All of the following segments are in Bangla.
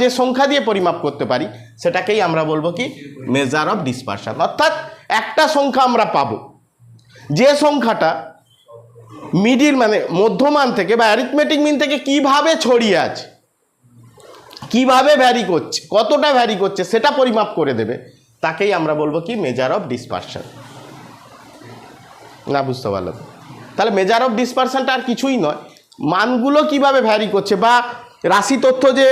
যে সংখ্যা দিয়ে পরিমাপ করতে পারি, সেটাকেই আমরা বলব কি? মেজার অফ ডিসপারশন অর্থাৎ একটা সংখ্যা আমরা পাবো। যে সংখ্যাটা মিডিল মানে মধ্যমান থেকে বা অ্যারিথমেটিক মিন থেকে কীভাবে ছড়িয়ে আছে, কীভাবে ভ্যারি করছে, কতটা ভ্যারি করছে, সেটা পরিমাপ করে দেবে, তাকেই আমরা বলব কি? মেজার অফ ডিসপারশন না, বুঝতে পারলাম। তাহলে মেজার অফ ডিসপারশনটা আর কিছুই নয়। মানগুলো কীভাবে ভ্যারি করছে বা রাশি তথ্য যে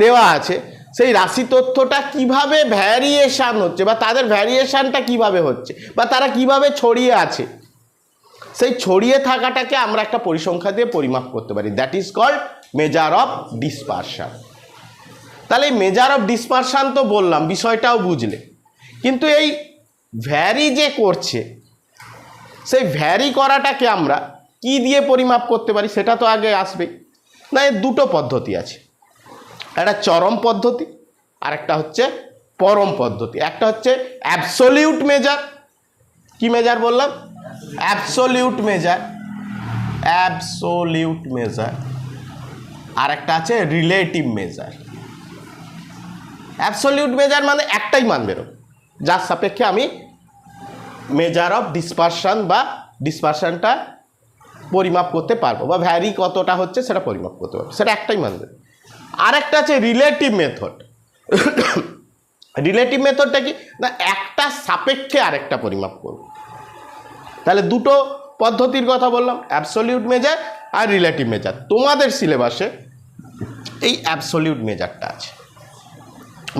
দেওয়া আছে, সেই রাশি তথ্যটা কীভাবে ভ্যারিয়েশান হচ্ছে বা তাদের ভ্যারিয়েশানটা কীভাবে হচ্ছে বা তারা কীভাবে ছড়িয়ে আছে, সেই ছড়িয়ে থাকাটাকে আমরা একটা পরিসংখ্যা দিয়ে পরিমাপ করতে পারি that is called measure of dispersion তাহলে এই মেজার অফ ডিসপারশন তো বললাম, বিষয়টাও বুঝলে, কিন্তু এই ভ্যারি যে করছে, সেই ভ্যারি করাটাকে আমরা কি দিয়ে পরিমাপ করতে পারি সেটা তো আগে আসবেই, না, এর দুটো পদ্ধতি আছে। একটা চরম পদ্ধতি আর একটা হচ্ছে পরম পদ্ধতি। একটা হচ্ছে অ্যাবসলিউট মেজার কি মেজার বললাম? অ্যাবসলিউট মেজার অ্যাবসোলিউট মেজার আর একটা আছে রিলেটিভ মেজার অ্যাবসলিউট মেজার মানে একটাই মান বেরো যার সাপেক্ষে আমি মেজার অফ ডিসপারশন বা ডিসপারশনটা পরিমাপ করতে পারব বা ভ্যারি কতটা হচ্ছে সেটা পরিমাপ করতে পারব। সেটা একটাই মানবে আরেকটা আছে রিলেটিভ মেথড রিলেটিভ মেথডটা কি? না, একটা সাপেক্ষে আরেকটা পরিমাপ করব। তাহলে দুটো পদ্ধতির কথা বললাম অ্যাবসলিউট মেজার আর রিলেটিভ মেজার তোমাদের সিলেবাসে এই অ্যাবসলিউট মেজারটা আছে।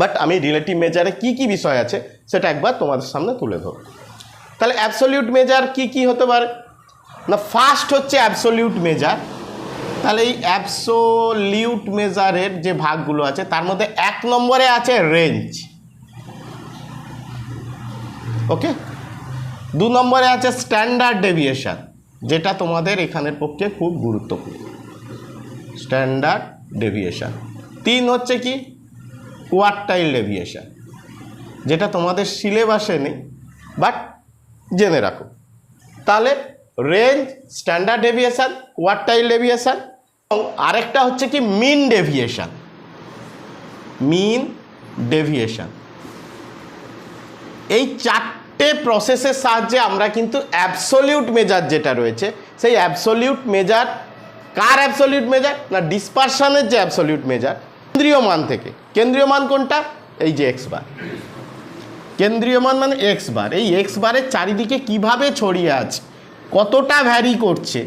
বাট আমি রিলেটিভ মেজারে কি কি বিষয় আছে, সেটা একবার তোমাদের সামনে তুলে ধরব। তাহলে অ্যাবসলিউট মেজার কি কি হতে পারে? না ফার্স্ট হচ্ছে অ্যাবসলিউট মেজার তাহলে এই অ্যাবসোলিউট মেজারের যে ভাগগুলো আছে, তার মধ্যে এক নম্বরে আছে রেঞ্জ ওকে দু নম্বরে আছে স্ট্যান্ডার্ড ডেভিয়েশন যেটা তোমাদের এখানের পক্ষে খুব গুরুত্বপূর্ণ। স্ট্যান্ডার্ড ডেভিয়েশন তিন হচ্ছে কি? কোয়ার্টাইল ডেভিয়েশন যেটা তোমাদের সিলেবাসে নেই বাট জেনে রাখো। তাহলে range standard deviation quartile deviation আরেকটা হচ্ছে কি মিন ডেভিয়েশন মিন ডেভিয়েশন এই চারটে প্রসেসের সাহায্যে আমরা কিন্তু অ্যাবসলিউট মেজার যেটা রয়েছে, সেই অ্যাবসলিউট মেজার কার অ্যাবসলিউট মেজার না ডিসপারশনের যে অ্যাবসলিউট মেজার কেন্দ্রীয় মান থেকে। কেন্দ্রীয় মান কোনটা? এই যে এক্স বার কেন্দ্রীয় মান মানে এক্স বার এই এক্স বারের চারিদিকে কীভাবে ছড়িয়ে আছে? কতটা ভ্যারি করছে?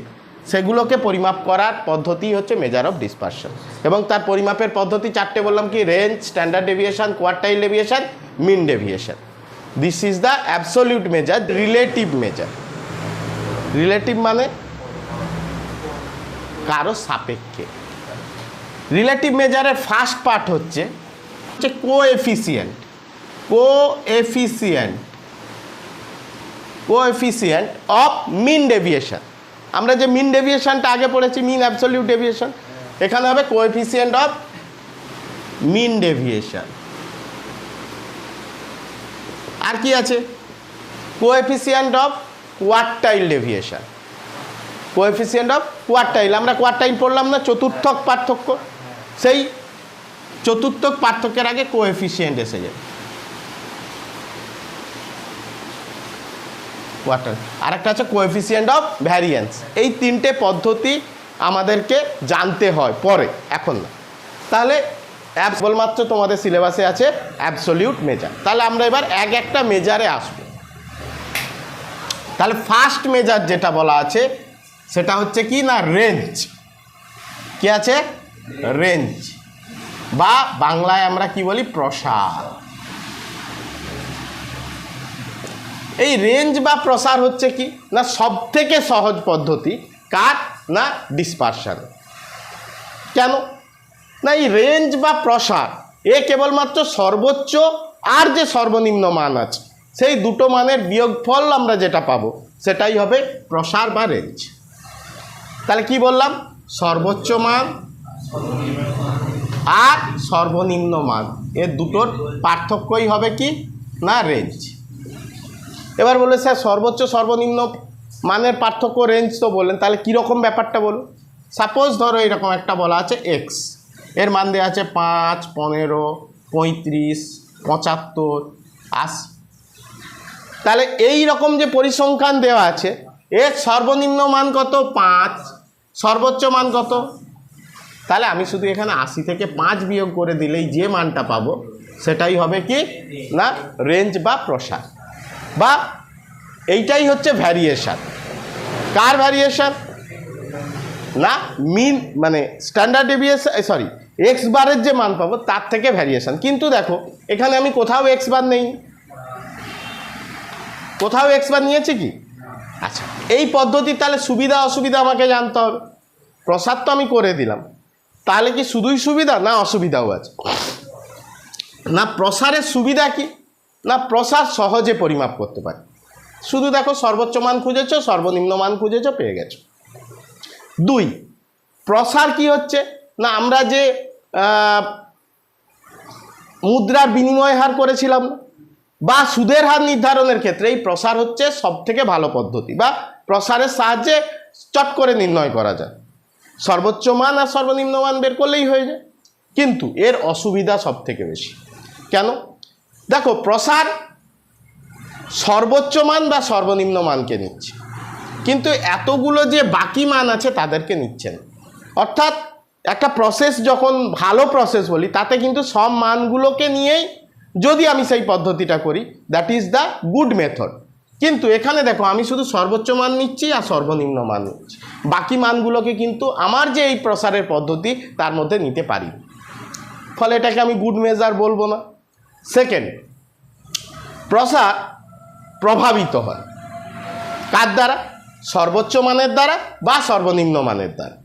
সেগুলোকে পরিমাপ করার পদ্ধতি হচ্ছে মেজার অফ ডিসপারশন এবং তার পরিমাপের পদ্ধতি চারটে বললাম কি? Range standard deviation quartile deviation mean deviation this is the absolute measure relative measure relative মানে কারও সাপেক্ষে। রিলেটিভ মেজারের ফার্স্ট পার্ট হচ্ছে হচ্ছে coefficient coefficient coefficient of mean deviation আমরা যে মিন ডেভিয়েশনটা আগে পড়েছি মিন অ্যাবসলিউট ডেভিয়েশন এখানে হবে coefficient of mean deviation আর কি আছে? Coefficient of quartile deviation coefficient of quartile আমরা কোয়ার্টাইল পড়লাম না, চতুর্থক পার্থক্য। সেই চতুর্থক পার্থক্যের আগে কোএফিসিয়েন্ট এসে যায়। কোয়ার্টার আরেকটা হচ্ছে কোএফিসিয়েন্ট অফ ভ্যারিয়েন্স এই তিনটে পদ্ধতি আমাদেরকে জানতে হয় পরে এখন না। তাহলে বলমাত্র তোমাদের সিলেবাসে আছে অ্যাবসলিউট মেজার তাহলে আমরা এবার এক একটা মেজারে আসব। তাহলে ফার্স্ট মেজার যেটা বলা আছে সেটা হচ্ছে কি না রেঞ্জ কি আছে? রেঞ্জ বা বাংলায় আমরা কি বলি? প্রসার। এই রেঞ্জ বা প্রসার হচ্ছে কি? না সব থেকে সহজ পদ্ধতি কার না ডিসপারশন কেন? না এই রেঞ্জ বা প্রসার, এ কেবলমাত্র সর্বোচ্চ আর যে সর্বনিম্ন মান আছে, সেই দুটো মানের বিয়োগফল আমরা যেটা পাবো, সেটাই হবে প্রসার বা রেঞ্জ তাহলে কি বললাম? সর্বোচ্চ মান আর সর্বনিম্ন মান এর দুটোর পার্থক্যই হবে কি? না রেঞ্জ এবার বলে স্যার, সর্বোচ্চ, সর্বনিম্ন মানের পার্থক্য রেঞ্জ তো বললেন, তাহলে কীরকম ব্যাপারটা বলুন? সাপোজ ধরো এরকম একটা বলা আছে এক্সের মান দেওয়া আছে পাঁচ, পনেরো, পঁয়ত্রিশ, পঁচাত্তর আশি তাহলে এই রকম যে পরিসংখ্যান দেওয়া আছে, এর সর্বনিম্ন মান কত? পাঁচ, সর্বোচ্চ মান কত? তাহলে আমি শুধু এখানে আশি থেকে পাঁচ বিয়োগ করে দিলেই যে মানটা পাবো, সেটাই হবে কি? না রেঞ্জ বা প্রসার। বা এইটাই হচ্ছে ভ্যারিয়েশান কার ভ্যারিয়েশান না মিন মানে স্ট্যান্ডার্ড ডেভিয়েশন সরি এক্স বারের যে মান পাবো, তার থেকে ভ্যারিয়েশান কিন্তু দেখো, এখানে আমি কোথাও এক্স বার নেই। কোথাও এক্স বার নিয়েছি কি? আচ্ছা এই পদ্ধতির তাহলে সুবিধা অসুবিধা আমাকে জানতে হবে। প্রসাদ তো আমি করে দিলাম। তাহলে কি শুধুই সুবিধা না অসুবিধাও আছে? না, প্রসারের সুবিধা কি? না প্রসার সহজে পরিমাপ করতে পারে। শুধু দেখো, সর্বোচ্চ মান খুঁজেছো, সর্বনিম্ন মান খুঁজেছ, পেয়ে গেছো। দুই, প্রসার কি হচ্ছে? না, আমরা যে মুদ্রার বিনিময় হার করেছিলাম? বা সুদের হার নির্ধারণের ক্ষেত্রে এই প্রসার হচ্ছে সব থেকে ভালো পদ্ধতি, বা প্রসারের সাহায্যে চট করে নির্ণয় করা যায়। সর্বোচ্চ মান আর সর্বনিম্ন মান বের করলেই হয়ে যায়। কিন্তু এর অসুবিধা সব থেকে বেশি। কেন? দেখো, প্রসার সর্বোচ্চ মান বা সর্বনিম্ন মানকে নিচ্ছে। কিন্তু এতগুলো যে বাকি মান আছে, তাদেরকে নিচ্ছে না। অর্থাৎ একটা প্রসেস যখন ভালো প্রসেস বলি, তাতে কিন্তু সব মানগুলোকে নিয়েই যদি আমি সেই পদ্ধতিটা করি that is the good method কিন্তু এখানে দেখো, আমি শুধু সর্বোচ্চ মান নিচ্ছি আর সর্বনিম্ন মান নিচ্ছি। বাকি মানগুলোকে কিন্তু আমার যে এই প্রসারের পদ্ধতি, তার মধ্যে নিতে পারি। ফলে এটাকে আমি গুড মেজার বলব না। সেকেন্ড প্রসার প্রভাবিত হয়। কার দ্বারা? সর্বোচ্চ মানের দ্বারা বা সর্বনিম্ন মানের দ্বারা।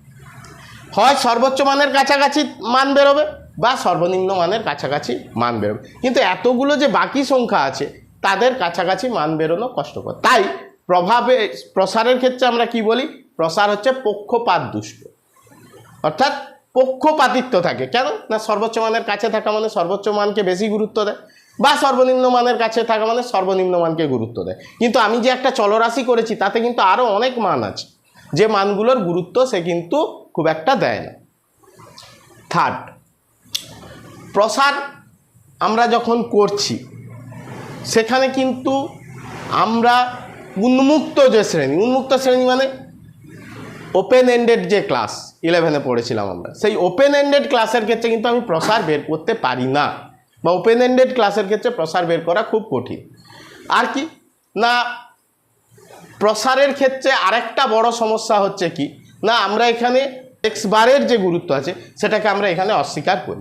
হয় সর্বোচ্চ মানের কাছাকাছি মান বেরোবে বা সর্বনিম্ন মানের কাছাকাছি মান বেরোবে। কিন্তু এতগুলো যে বাকি সংখ্যা আছে, তাদের কাছাকাছি মান বেরোনো কষ্টকর। তাই প্রভাবে, প্রসারের ক্ষেত্রে আমরা কি বলি? প্রসার হচ্ছে পক্ষপাত দুষ্ট অর্থাৎ পক্ষপাতিত্ব থাকে। কেন? না সর্বোচ্চ মানের কাছে থাকা মানে সর্বোচ্চ মানকে বেশি গুরুত্ব দেয় বা সর্বনিম্ন মানের কাছে থাকা মানে সর্বনিম্ন মানকে গুরুত্ব দেয়। কিন্তু আমি যে একটা চলরাশি করেছি, তাতে কিন্তু আরও অনেক মান আছে। যে মানগুলোর গুরুত্ব সে কিন্তু খুব একটা দেয় না। থার্ড প্রসার আমরা যখন করছি, সেখানে কিন্তু আমরা উন্মুক্ত যে শ্রেণি, উন্মুক্ত শ্রেণি মানে ওপেন এন্ডেড যে ক্লাস ইলেভেনে পড়েছিলাম আমরা। সেই ওপেন এন্ডেড ক্লাসের ক্ষেত্রে কিন্তু আমি প্রসার বের করতে পারি না। বা ওপেন এন্ডেড ক্লাসের ক্ষেত্রে প্রসার বের করা খুব কঠিন। আর কি? না, প্রসারের ক্ষেত্রে আরেকটা বড় সমস্যা হচ্ছে কি? না, আমরা এখানে এক্সবারের যে গুরুত্ব আছে, সেটাকে আমরা এখানে অস্বীকার করি।